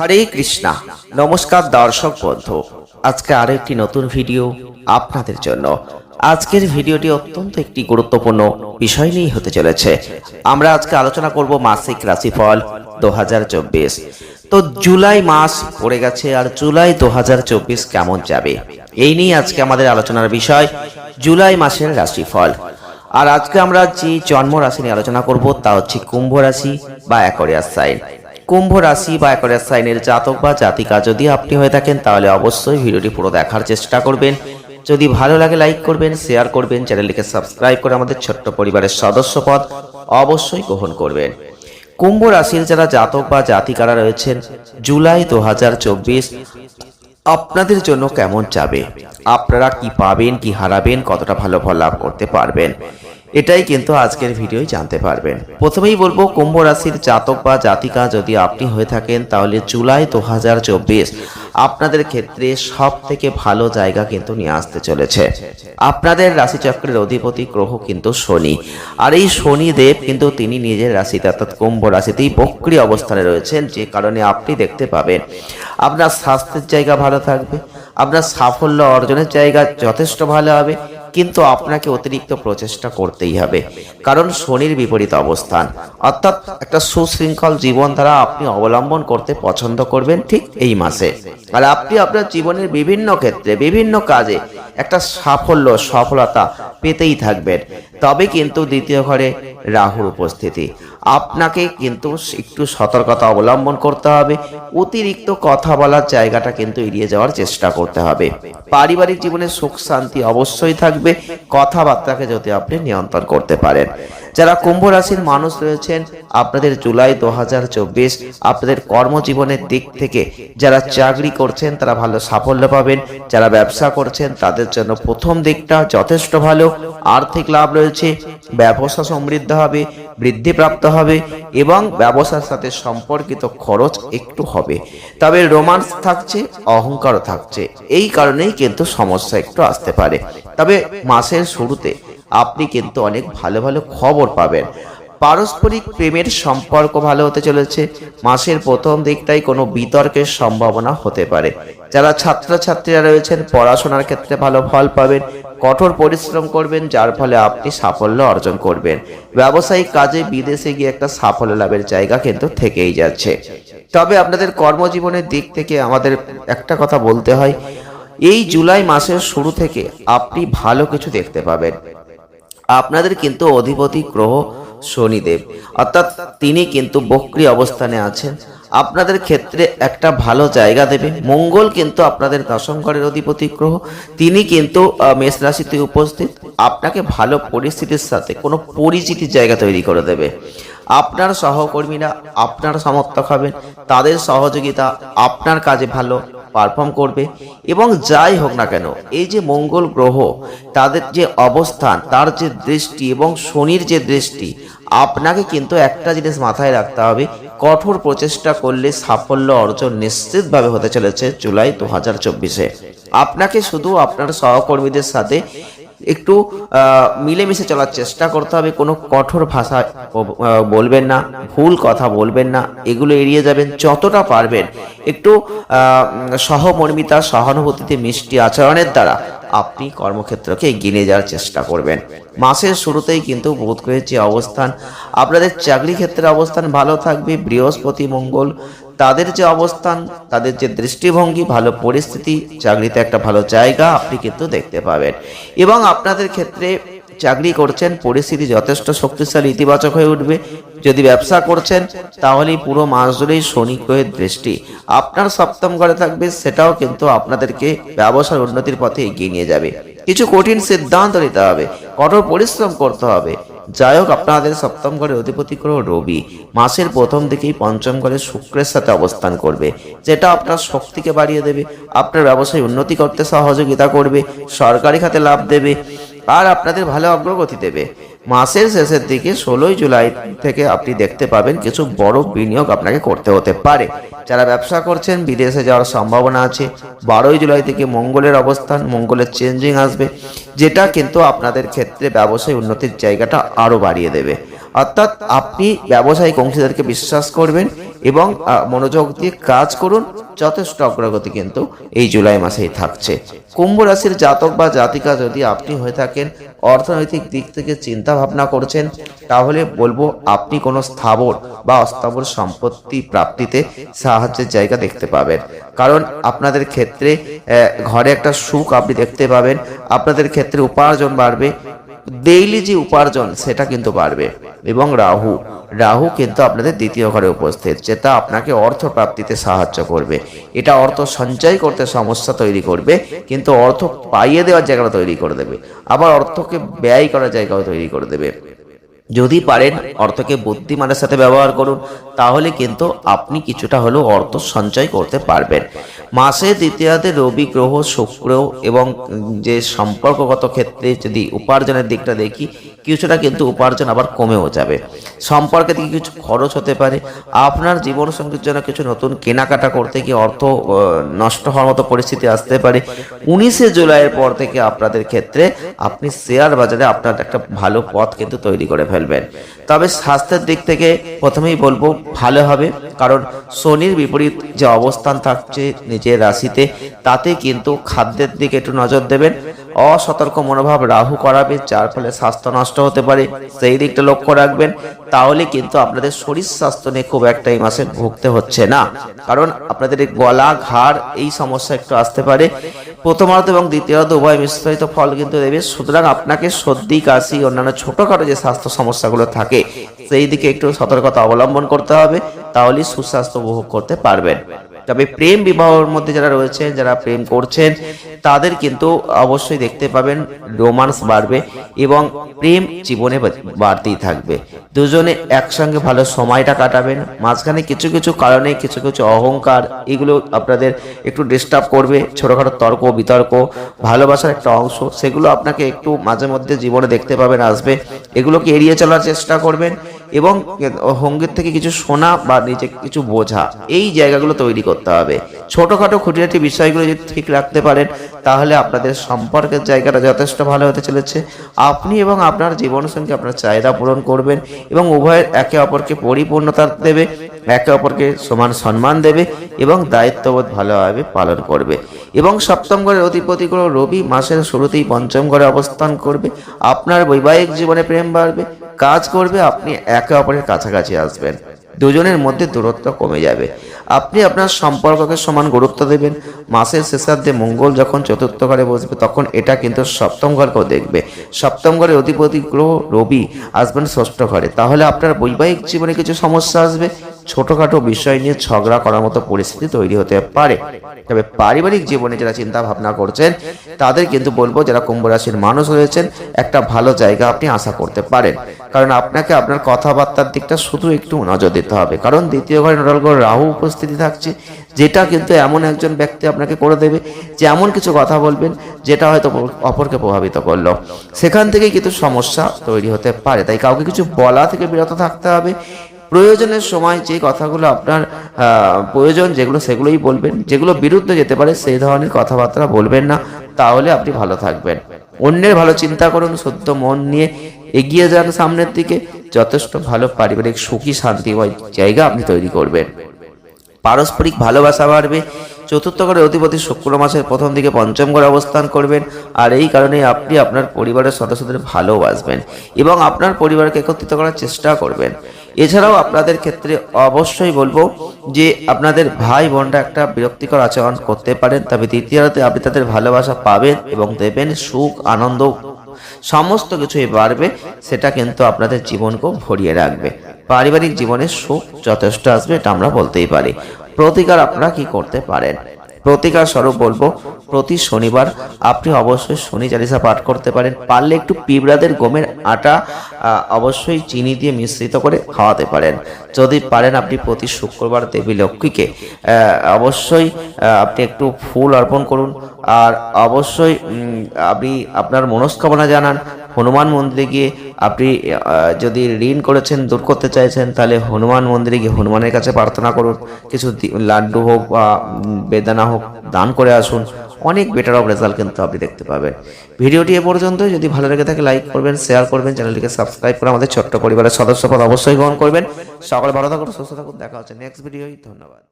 হরে কৃষ্ণা। নমস্কার দর্শক বন্ধু। আজকে আরও একটি নতুন ভিডিও আপনাদের জন্য। আজকের ভিডিওটি অত্যন্ত একটি গুরুত্বপূর্ণ বিষয় নিয়ে হতে চলেছে। আমরা আজকে আলোচনা করব মাসিক রাশিফল দু তো জুলাই মাস পড়ে গেছে আর জুলাই দু হাজার চব্বিশ কেমন যাবে? এই নিয়ে আজকে আমাদের আলোচনার বিষয় জুলাই মাসের রাশিফল। আর আজকে আমরা যে জন্ম রাশি নিয়ে আলোচনা করব তা হচ্ছে কুম্ভ রাশি বা অ্যাকোরিয়াস সাইন। কুম্ভ রাশি বা অ্যাকোরিয়াস সাইনের জাতক বা জাতিকা যদি আপনি হয়ে থাকেন, তাহলে অবশ্যই ভিডিওটি পুরো দেখার চেষ্টা করবেন। যদি ভালো লাগে, লাইক করবেন, শেয়ার করবেন, চ্যানেলটিকে সাবস্ক্রাইব করে আমাদের ছোট্ট পরিবারের সদস্যপদ অবশ্যই গ্রহণ করবেন। কুম্ভ রাশির যারা জাতক বা জাতিকারা রয়েছেন, জুলাই দু হাজার চব্বিশ আপনাদের জন্য কেমন যাবে? আপনারা কি পাবেন, কি হারাবেন, কতটা ভালো ফল লাভ করতে পারবেন? এটাই কিন্তু আজকের ভিডিওয় জানতে পারবেন। প্রথমেই বলব, কুম্ভ রাশির জাতক বা জাতিকা যদি আপনি হয়ে থাকেন, তাহলে জুলাই দু হাজার চব্বিশ আপনাদের ক্ষেত্রে সব থেকে ভালো জায়গা কিন্তু নিয়ে আসতে চলেছে। আপনাদের রাশিচক্রের অধিপতি গ্রহ কিন্তু শনি। আর এই শনিদেব কিন্তু তিনি নিজের রাশিতে, অর্থাৎ কুম্ভ রাশিতেই বক্রি অবস্থানে রয়েছেন, যে কারণে আপনি দেখতে পাবেন আপনার স্বাস্থ্যের জায়গা ভালো থাকবে, আপনার সাফল্য অর্জনের জায়গা যথেষ্ট ভালো হবে কিন্তু আপনাকে অতিরিক্ত প্রচেষ্টা করতেই হবে। কারণ শনির বিপরীত অবস্থান। অর্থাৎ একটা সুশৃঙ্খল জীবনধারা আপনি অবলম্বন করতে পছন্দ করবেন ঠিক এই মাসে। আর আপনি আপনার জীবনের বিভিন্ন ক্ষেত্রে, বিভিন্ন কাজে একটা সাফল্য, সফলতা পেতেই থাকবেন। তবে কিন্তু দ্বিতীয় ঘরে রাহুর উপস্থিতি। আপনাকে কিন্তু একটু সতর্কতা অবলম্বন করতে হবে। অতিরিক্ত কথা বলার জায়গাটা কিন্তু এড়িয়ে যাওয়ার চেষ্টা করতে হবে। পারিবারিক জীবনে সুখ, শান্তি অবশ্যই থাকবে। কথাবার্তাকে যদি আপনি নিয়ন্ত্রণ করতে পারেন। যারা কুম্ভ রাশির মানুষ রয়েছেন, আপনাদের জুলাই দু হাজার চব্বিশ আপনাদের কর্মজীবনের দিক থেকে যারা চাকরি করছেন, তারা ভালো সাফল্য পাবেন। যারা ব্যবসা করছেন, তাদের জন্য প্রথম দিকটা যথেষ্ট ভালো। আর্থিক লাভ রয়েছে। ব্যবসা সমৃদ্ধ হবে, বৃদ্ধিপ্রাপ্ত হবে এবং ব্যবসার সাথে সম্পর্কিত খরচ একটু হবে। তবে রোমান্স থাকছে, অহংকারও থাকছে। এই কারণেই কিন্তু সমস্যা একটু আসতে পারে। তবে মাসের শুরুতে আপনি কিন্তু অনেক ভালো ভালো খবর পাবেন। পারস্পরিক প্রেমের সম্পর্ক ভালো হতে চলেছে। মাসের প্রথম দিকটাই কোনো বিতর্কের সম্ভাবনা হতে পারে। যারা ছাত্রছাত্রীরা রয়েছেন, পড়াশোনার ক্ষেত্রে ভালো ফল পাবেন। কঠোর পরিশ্রম করবেন, যার ফলে আপনি সাফল্য অর্জন করবেন। ব্যবসায়িক কাজে বিদেশে গিয়ে একটা সাফল্য লাভের জায়গা কিন্তু থেকেই যাচ্ছে। তবে আপনাদের কর্মজীবনের দিক থেকে আমাদের একটা কথা বলতে হয়, এই জুলাই মাসের শুরু থেকে আপনি ভালো কিছু দেখতে পাবেন। আপনাদের কিন্তু অধিপতি গ্রহ শনিদেব, অর্থাৎ তিনি কিন্তু বক্রি অবস্থানে আছেন। আপনাদের ক্ষেত্রে একটা ভালো জায়গা দেবে। মঙ্গল কিন্তু আপনাদের দশম ঘরের অধিপতি গ্রহ। তিনি কিন্তু মেষ রাশিতে উপস্থিত। আপনাকে ভালো পরিস্থিতির সাথে কোনো পরিচিতির জায়গা তৈরি করে দেবে। আপনার সহকর্মীরা আপনার সমর্থক হবেন। তাদের সহযোগিতা আপনার কাজে ভালো পারফর্ম করবে। এবং যাই হোক না কেন, এই যে মঙ্গল গ্রহ, তাদের যে অবস্থান, তার যে দৃষ্টি এবং শনির যে দৃষ্টি আপনাকে কিন্তু একটা জিনিস মাথায় রাখতে হবে। কঠোর প্রচেষ্টা করলে সাফল্য অর্জন নিশ্চিতভাবে হতে চলেছে জুলাই দু হাজার চব্বিশে। আপনাকে শুধু আপনার সহকর্মীদের সাথে একটু মিলেমিশে চলার চেষ্টা করতে হবে, কোনো কঠোর ভাষা বলবেন না, ভুল কথা বলবেন না, এগুলো এড়িয়ে যাবেন যতটা পারবেন। একটু সহমর্মিতা, সহানুভূতিতে মিষ্টি আচরণের দ্বারা আপনি কর্মক্ষেত্রকে এগিয়ে নিয়ে যাওয়ার চেষ্টা করবেন। মাসের শুরুতেই কিন্তু বোধ গ্রহের যে অবস্থান, আপনাদের চাকরি ক্ষেত্রে অবস্থান ভালো থাকবে, বৃহস্পতি, মঙ্গল তাদের যে অবস্থান, তাদের যে দৃষ্টিভঙ্গি, ভালো পরিস্থিতি, চাকরিতে একটা ভালো জায়গা, আপনি কিন্তু দেখতে পাবেন। এবং আপনাদের ক্ষেত্রে চাকরি করছেন, পরিস্থিতি যথেষ্ট শক্তিশালী, ইতিবাচক হয়ে উঠবে। যদি ব্যবসা করছেন তাহলে পুরো মাস জুড়েই শনি গ্রহের দৃষ্টি। আপনার সপ্তম ঘরে থাকবে, সেটাও কিন্তু আপনাদেরকে ব্যবসার উন্নতির পথে এগিয়ে নিয়ে যাবে। কিছু কঠিন সিদ্ধান্ত নিতে হবে, কঠোর পরিশ্রম করতে হবে। যাই হোক, আপনাদের সপ্তম ঘরে অধিপতি গ্রহ রবি। মাসের প্রথম দিকেই পঞ্চম ঘরে শুক্রের সাথে অবস্থান করবে, যেটা আপনার শক্তিকে বাড়িয়ে দেবে, আপনার ব্যবসায় উন্নতি করতে সহযোগিতা করবে, সরকারি খাতে লাভ দেবে, আর আপনাদের ভালো অগ্রগতি দেবে। মাসের শেষের দিকে ষোলোই জুলাই থেকে আপনি দেখতে পাবেন কিছু বড় বিনিয়োগ আপনাকে করতে হতে পারে। যারা ব্যবসা করছেন, বিদেশে যাওয়ার সম্ভাবনা আছে। বারোই জুলাই থেকে মঙ্গলের অবস্থান, মঙ্গলের চেঞ্জিং আসবে, যেটা কিন্তু আপনাদের ক্ষেত্রে ব্যবসায় উন্নতির জায়গাটা আরও বাড়িয়ে দেবে। অর্থাৎ আপনি ব্যবসায়িক অংশীদারকে বিশ্বাস করবেন এবং মনোযোগ দিয়ে কাজ করুন, যথেষ্ট অগ্রগতি কিন্তু এই জুলাই মাসেই থাকছে। কুম্ভ রাশির জাতক বা জাতিকা যদি আপনি হয়ে থাকেন, অর্থনৈতিক দিক থেকে চিন্তা ভাবনা করছেন, তাহলে বলব আপনি কোনো স্থাবর বা অস্থাবর সম্পত্তি প্রাপ্তিতে সাহায্যের জায়গা দেখতে পাবেন। কারণ আপনাদের ক্ষেত্রে ঘরে একটা সুখ আপনি দেখতে পাবেন, আপনাদের ক্ষেত্রে উপার্জন বাড়বে ডেইলি যে উপার্জন, সেটা কিন্তু বাড়বে। এবং রাহু রাহু কিন্তু আপনাদের দ্বিতীয় ঘরে উপস্থিত, যেটা আপনাকে অর্থ প্রাপ্তিতে সাহায্য করবে। এটা অর্থ সঞ্চয় করতে সমস্যা তৈরি করবে, কিন্তু অর্থ পাইয়ে দেওয়ার জায়গাটা তৈরি করে দেবে। আবার অর্থকে ব্যয় করার জায়গাও তৈরি করে দেবে। যদি পারেন, অর্থকে বুদ্ধিমানের সাথে ব্যবহার করুন তাহলে কিন্তু আপনি কিছুটা হলেও অর্থ সঞ্চয় করতে পারবেন। মাসে দ্বিতীয়াতে রবি, গ্রহ, শুক্র এবং যে সম্পর্কগত ক্ষেত্রে যদি উপার্জনের দিকটা দেখি, কিছুটা কিন্তু উপার্জন আবার কমেও যাবে। সম্পর্কে দিকে কিছু খরচ হতে পারে। আপনার জীবনসঙ্গীর জন্য কিছু নতুন কেনাকাটা করতে গিয়ে অর্থ নষ্ট হওয়ার মতো পরিস্থিতি আসতে পারে। উনিশে জুলাইয়ের পর থেকে আপনাদের ক্ষেত্রে আপনি শেয়ার বাজারে আপনার একটা ভালো পথ কিন্তু তৈরি করে ফেলবেন। তবে স্বাস্থ্যের দিক থেকে প্রথমেই বলব ভালো হবে, কারণ শনির বিপরীত যে অবস্থান থাকছে নিজের রাশিতে, তাতে কিন্তু খাদ্যের দিকে একটু নজর দেবেন। অসতর্ক মনোভাব রাহু করাবে, যার ফলে স্বাস্থ্য নষ্ট হতে পারে। সেই দিকটা লক্ষ্য রাখবেন, তাহলে কিন্তু আপনাদের শরীর স্বাস্থ্য নিয়ে খুব একটা এই মাসে ভুগতে হচ্ছে না। কারণ আপনাদের গলা, ঘাড়, এই সমস্যা একটু আসতে পারে। প্রথমার্ধ এবং দ্বিতীয়ার্ধ উভয় মিশ্রিত ফল কিন্তু দেবে। সুতরাং আপনাকে সর্দি, কাশি, অন্যান্য ছোটখাটো যে স্বাস্থ্য সমস্যাগুলো থাকে, সেই দিকে একটু সতর্কতা অবলম্বন করতে হবে। তাহলেই সুস্বাস্থ্য উপভোগ করতে পারবেন। তবে প্রেম বিবাহের মধ্যে যারা রয়েছেন, যারা প্রেম করছেন, তাদের কিন্তু অবশ্যই দেখতে পাবেন রোমান্স বাড়বে এবং প্রেম জীবনে বাড়তেই থাকবে। দুজনে একসঙ্গে ভালো সময়টা কাটাবেন। মাঝখানে কিছু কিছু কারণে, কিছু কিছু অহংকার, এগুলো আপনাদের একটু ডিস্টার্ব করবে। ছোটখাটো তর্ক, বিতর্ক, ভালোবাসার একটা অংশ, সেগুলো আপনাকে একটু মাঝে মধ্যে জীবনে দেখতে পাবেন, আসবে। এগুলোকে এড়িয়ে চলার চেষ্টা করবেন। এবং সংগীত থেকে কিছু শোনা বা নিজে কিছু বোঝা, এই জায়গাগুলো তৈরি করতে হবে। ছোটখাটো খুঁটিনাটি বিষয়গুলো যদি ঠিক রাখতে পারেন, তাহলে আপনাদের সম্পর্কের জায়গাটা যথেষ্ট ভালো হতে চলেছে। আপনি এবং আপনার জীবনসঙ্গী আপনার চাহিদা পূরণ করবেন এবং উভয়ের একে অপরকে পরিপূর্ণতা দেবে, একে অপরকে সমান সম্মান দেবে এবং দায়িত্ববোধ ভালোভাবে পালন করবে। এবং সপ্তম ঘরের অধিপতি গ্রহ রবি মাসের শুরুতেই পঞ্চম ঘরে অবস্থান করবে। আপনার বৈবাহিক জীবনে প্রেম বাড়বে, কাজ করবে, আপনি একে অপরের কাছাকাছি আসবেন। দুজনের মধ্যে দূরত্ব কমে যাবে। আপনি আপনার সম্পর্ককে সমান গুরুত্ব দেবেন। মাসের শেষার্ধে মঙ্গল যখন চতুর্থ ঘরে বসবে, তখন এটা কিন্তু সপ্তম ঘরকেও দেখবে। সপ্তম ঘরের অধিপতি গ্রহ রবি আসবেন ষষ্ঠ ঘরে। তাহলে আপনার বৈবাহিক জীবনে কিছু সমস্যা আসবে। ছোটখাটো বিষয় নিয়ে ঝগড়া করার মতো পরিস্থিতি তৈরি হতে পারে। তবে পারিবারিক জীবনে যারা চিন্তা ভাবনা করছেন, তাদের কিন্তু বলব যারা কুম্ভ রাশির মানুষ রয়েছেন, একটা ভালো জায়গা আপনি আশা করতে পারেন। কারণ আপনাকে আপনার কথাবার্তার দিকটা শুধু একটু নজর দিতে হবে। কারণ দ্বিতীয় ঘরে নোডাল গ্রহ রাহু উপস্থিতি থাকছে, যেটা কিন্তু এমন একজন ব্যক্তি আপনাকে করে দেবে যে এমন কিছু কথা বলবেন যেটা হয়তো অপরকে প্রভাবিত করল। সেখান থেকে কিন্তু সমস্যা তৈরি হতে পারে। তাই কাউকে কিছু বলা থেকে বিরত থাকতে হবে। প্রয়োজনের সময় যে কথাগুলো আপনার প্রয়োজন, যেগুলো সেগুলোই বলবেন, যেগুলো বিরুদ্ধে যেতে পারে সেই ধরনের কথাবার্তা বলবেন না, তাহলে আপনি ভালো থাকবেন। অন্যের ভালো চিন্তা করুন শুদ্ধ মন নিয়ে এগিয়ে যান সামনের দিকে, যথেষ্ট ভালো পারিবারিক সুখী, শান্তিময় জায়গা আপনি তৈরি করবেন। পারস্পরিক ভালোবাসা বাড়বে, চতুর্থ ঘরে অধিপতি শুক্র মাসের প্রথম দিকে পঞ্চম ঘরে অবস্থান করবেন, আর এই কারণে আপনি আপনার পরিবারের সদস্যদের ভালোবাসবেন এবং আপনার পরিবারকে একত্রিত করার চেষ্টা করবেন। এছাড়াও আপনাদের ক্ষেত্রে অবশ্যই বলব যে আপনাদের ভাই বোনরা একটা বিরক্তিকর আচরণ করতে পারেন, তবে দ্বিতীয়তে আপনি তাদের ভালোবাসা পাবেন এবং দেবেন সুখ, আনন্দ, সমস্ত কিছুই বাড়বে, সেটা কিন্তু আপনাদের জীবনকেও ভরিয়ে রাখবে। পারিবারিক জীবনে সুখ যথেষ্ট আসবে, এটা আমরা বলতেই পারি। প্রতিকার আপনারা কি করতে পারেন? প্রতিকার স্বরূপ বলব, প্রতি শনিবার আপনি অবশ্যই শনি চালিসা পাঠ করতে পারেন। পারলে একটু পিঁপড়াদের গমের আটা অবশ্যই চিনি দিয়ে মিশ্রিত করে খাওয়াতে পারেন। যদি পারেন আপনি প্রতি শুক্রবার দেবী লক্ষ্মীকে অবশ্যই আপনি একটু ফুল অর্পণ করুন। আর অবশ্যই আপনি আপনার মনস্কামনা জানান হনুমান মন্দিরে গিয়ে আপনি যদি ঋণ করেছেন, দূর করতে চাইছেন, তাহলে হনুমান মন্দিরে গিয়ে হনুমানের কাছে প্রার্থনা করুন। কিছু লাড্ডু হোক বা বেদানা হোক, দান করে আসুন। অনেক বেটার অফ রেজাল্ট কিন্তু আপনি দেখতে পাবেন। ভিডিওটি এ পর্যন্ত যদি ভালো লেগে থাকে লাইক করবেন শেয়ার করবেন, চ্যানেলটিকে সাবস্ক্রাইব করে আমাদের ছোট্ট পরিবারের সদস্যপদ অবশ্যই গ্রহণ করবেন। সকলে ভালো থাকুন, সুস্থ থাকুন, দেখা হচ্ছে নেক্সট ভিডিওই ধন্যবাদ।